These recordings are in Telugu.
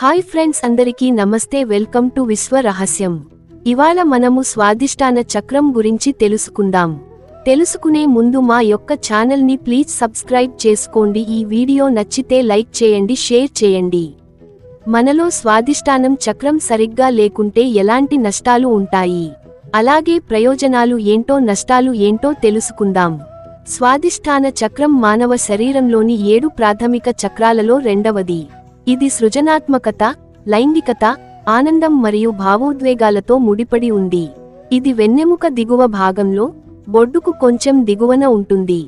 హాయ్ ఫ్రెండ్స్ అందరికీ నమస్తే వెల్కమ్ టు విశ్వ రహస్యం. ఇవాళ మనము స్వాదిష్టాన చక్రం గురించి తెలుసుకుందాం. తెలుసుకునే ముందు మా యొక్క ఛానల్ని ప్లీజ్ సబ్స్క్రైబ్ చేసుకోండి. ఈ వీడియో నచ్చితే లైక్ చేయండి షేర్ చేయండి. మనలో స్వాదిష్టానం చక్రం సరిగ్గా లేకుంటే ఎలాంటి నష్టాలు ఉంటాయి? అలాగే ప్రయోజనాలు ఏంటో నష్టాలు ఏంటో తెలుసుకుందాం. స్వాదిష్టాన చక్రం మానవ శరీరంలోని ఏడు ప్రాథమిక చక్రాలలో రెండవది. ఇది సృజనాత్మకత లైంగికత ఆనందం మరియు భావోద్వేగాలతో ముడిపడి ఉంది. ఇది వెన్నెముక దిగువ భాగంలో బొడ్డుకు కొంచెం దిగువన ఉంటుంది.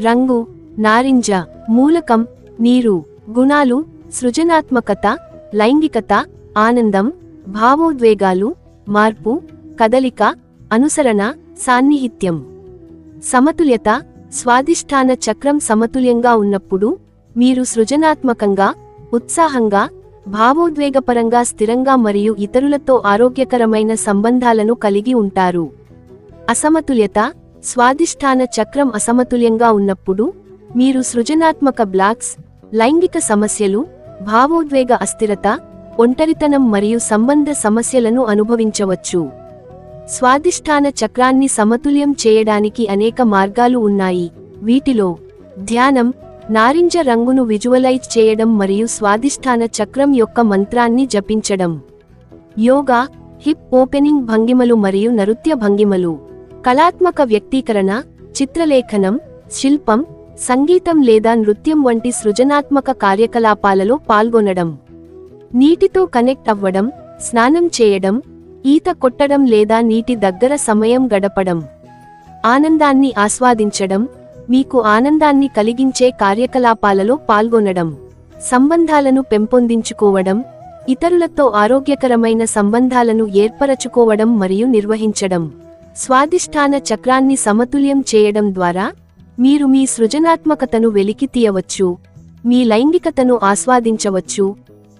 రంగు నారింజ మూలకం నీరు గుణాలు సృజనాత్మకత లైంగికత ఆనందం భావోద్వేగాలు మార్పు కదలిక అనుసరణ సాన్నిహిత్యం. సమతుల్యత స్వాధిష్టాన చక్రం సమతుల్యంగా ఉన్నప్పుడు మీరు సృజనాత్మకంగా ఉత్సాహంగా భావోద్వేగపరంగా స్థిరంగా మరియు ఇతరులతో ఆరోగ్యకరమైన సంబంధాలను కలిగి ఉంటారు. అసమతుల్యత స్వాదిష్టాన చక్రం అసమతుల్యంగా ఉన్నప్పుడు మీరు సృజనాత్మక బ్లాక్స్ లైంగిక సమస్యలు భావోద్వేగ అస్థిరత ఒంటరితనం మరియు సంబంధ సమస్యలను అనుభవించవచ్చు. స్వాదిష్టాన చక్రాన్ని సమతుల్యం చేయడానికి అనేక మార్గాలు ఉన్నాయి. వీటిలో ధ్యానం నారింజ రంగును విజువలైజ్ చేయడం మరియు స్వాదిష్టాన చక్రం యొక్క మంత్రాన్ని జపించడం. యోగా హిప్ ఓపెనింగ్ భంగిమలు మరియు నృత్య భంగిమలు. కళాత్మక వ్యక్తీకరణ చిత్రలేఖనం శిల్పం సంగీతం లేదా నృత్యం వంటి సృజనాత్మక కార్యకలాపాలలో పాల్గొనడం. నీటితో కనెక్ట్ అవ్వడం స్నానం చేయడం ఈత కొట్టడం లేదా నీటి దగ్గర సమయం గడపడం. ఆనందాన్ని ఆస్వాదించడం మీకు ఆనందాన్ని కలిగించే కార్యకలాపాలలో పాల్గొనడం సంబంధాలను పెంపొందించుకోవడం ఇతరులతో ఆరోగ్యకరమైన సంబంధాలను ఏర్పరచుకోవడం మరియు నిర్వహించడం స్వాదిష్టాన చక్రాన్ని సమతుల్యం చేయడం ద్వారా మీరు మీ సృజనాత్మకతను వెలికి తీయవచ్చు మీ లైంగికతను ఆస్వాదించవచ్చు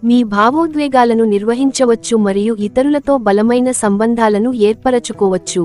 మీ భావోద్వేగాలను నిర్వహించవచ్చు మరియు ఇతరులతో బలమైన సంబంధాలను ఏర్పరచుకోవచ్చు.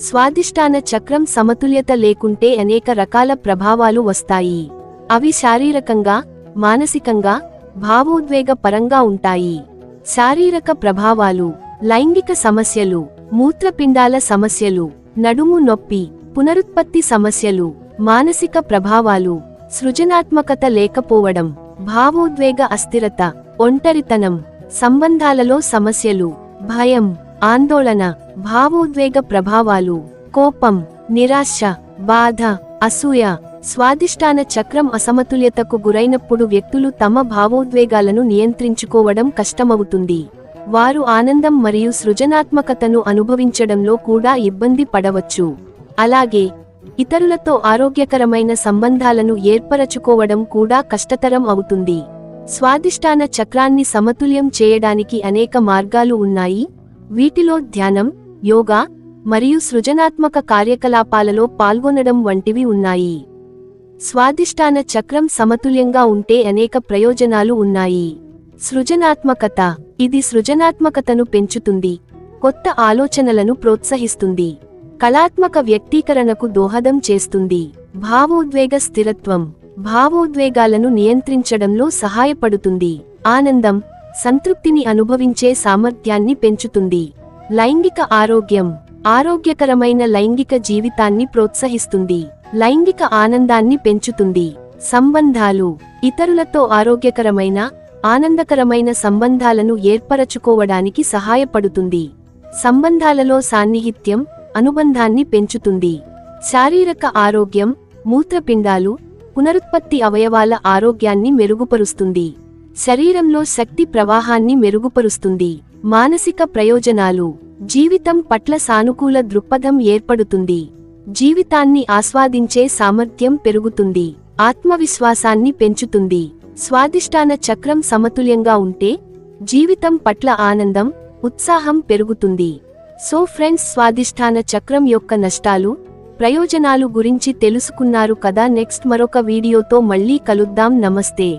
స్వాదిష్టాన చక్రం సమతుల్యత లేకుంటే అనేక రకాల ప్రభావాలు వస్తాయి. అవి శారీరకంగా మానసికంగా భావోద్వేగ పరంగా ఉంటాయి. శారీరక ప్రభావాలు లైంగిక సమస్యలు మూత్రపిండాల సమస్యలు నడుము నొప్పి పునరుత్పత్తి సమస్యలు మానసిక ప్రభావాలు సృజనాత్మకత లేకపోవడం భావోద్వేగ అస్థిరత ఒంటరితనం సంబంధాలలో సమస్యలు భయం ఆందోళన భావోద్వేగ ప్రభావాలు కోపం నిరాశ బాధ అసూయ స్వాదిష్టాన చక్రం అసమతుల్యతకు గురైనప్పుడు వ్యక్తులు తమ భావోద్వేగాలను నియంత్రించుకోవడం కష్టమవుతుంది. వారు ఆనందం మరియు సృజనాత్మకతను అనుభవించడంలో కూడా ఇబ్బంది పడవచ్చు. అలాగే ఇతరులతో ఆరోగ్యకరమైన సంబంధాలను ఏర్పరచుకోవడం కూడా కష్టతరం అవుతుంది. స్వాదిష్టాన చక్రాన్ని సమతుల్యం చేయడానికి అనేక మార్గాలు ఉన్నాయి. వీటిలో ధ్యానం యోగా మరియు సృజనాత్మక కార్యకలాపాలలో పాల్గొనడం వంటివి ఉన్నాయి. స్వాదిష్టాన చక్రం సమతుల్యంగా ఉంటే అనేక ప్రయోజనాలు ఉన్నాయి. సృజనాత్మకత ఇది సృజనాత్మకతను పెంచుతుంది కొత్త ఆలోచనలను ప్రోత్సహిస్తుంది కళాత్మక వ్యక్తీకరణకు దోహదం చేస్తుంది. భావోద్వేగ స్థిరత్వం భావోద్వేగాలను నియంత్రించడంలో సహాయపడుతుంది. ఆనందం సంతృప్తిని అనుభవించే సామర్థ్యాన్ని పెంచుతుంది. లైంగిక ఆరోగ్యం. ఆరోగ్యకరమైన లైంగిక జీవితాన్ని ప్రోత్సహిస్తుంది. లైంగిక ఆనందాన్ని పెంచుతుంది. సంబంధాలు. ఇతరులతో ఆరోగ్యకరమైన ఆనందకరమైన సంబంధాలను ఏర్పరచుకోవడానికి సహాయపడుతుంది. సంబంధాలలో సాన్నిహిత్యం అనుబంధాన్ని పెంచుతుంది. శారీరక ఆరోగ్యం. మూత్రపిండాలు. పునరుత్పత్తి అవయవాల ఆరోగ్యాన్ని మెరుగుపరుస్తుంది. శరీరంలో శక్తి ప్రవాహాన్ని మెరుగుపరుస్తుంది. మానసిక ప్రయోజనాలు. జీవితం పట్ల సానుకూల దృక్పథం ఏర్పడుతుంది. జీవితాన్ని ఆస్వాదించే సామర్థ్యం పెరుగుతుంది. ఆత్మవిశ్వాసాన్ని పెంచుతుంది. స్వాదిష్టాన చక్రం సమతుల్యంగా ఉంటే జీవితం పట్ల ఆనందం ఉత్సాహం పెరుగుతుంది. సో ఫ్రెండ్స్ స్వాదిష్టాన చక్రం యొక్క నష్టాలు ప్రయోజనాలు గురించి తెలుసుకున్నారు కదా. నెక్స్ట్ మరొక వీడియోతో మళ్ళీ కలుద్దాం. నమస్తే.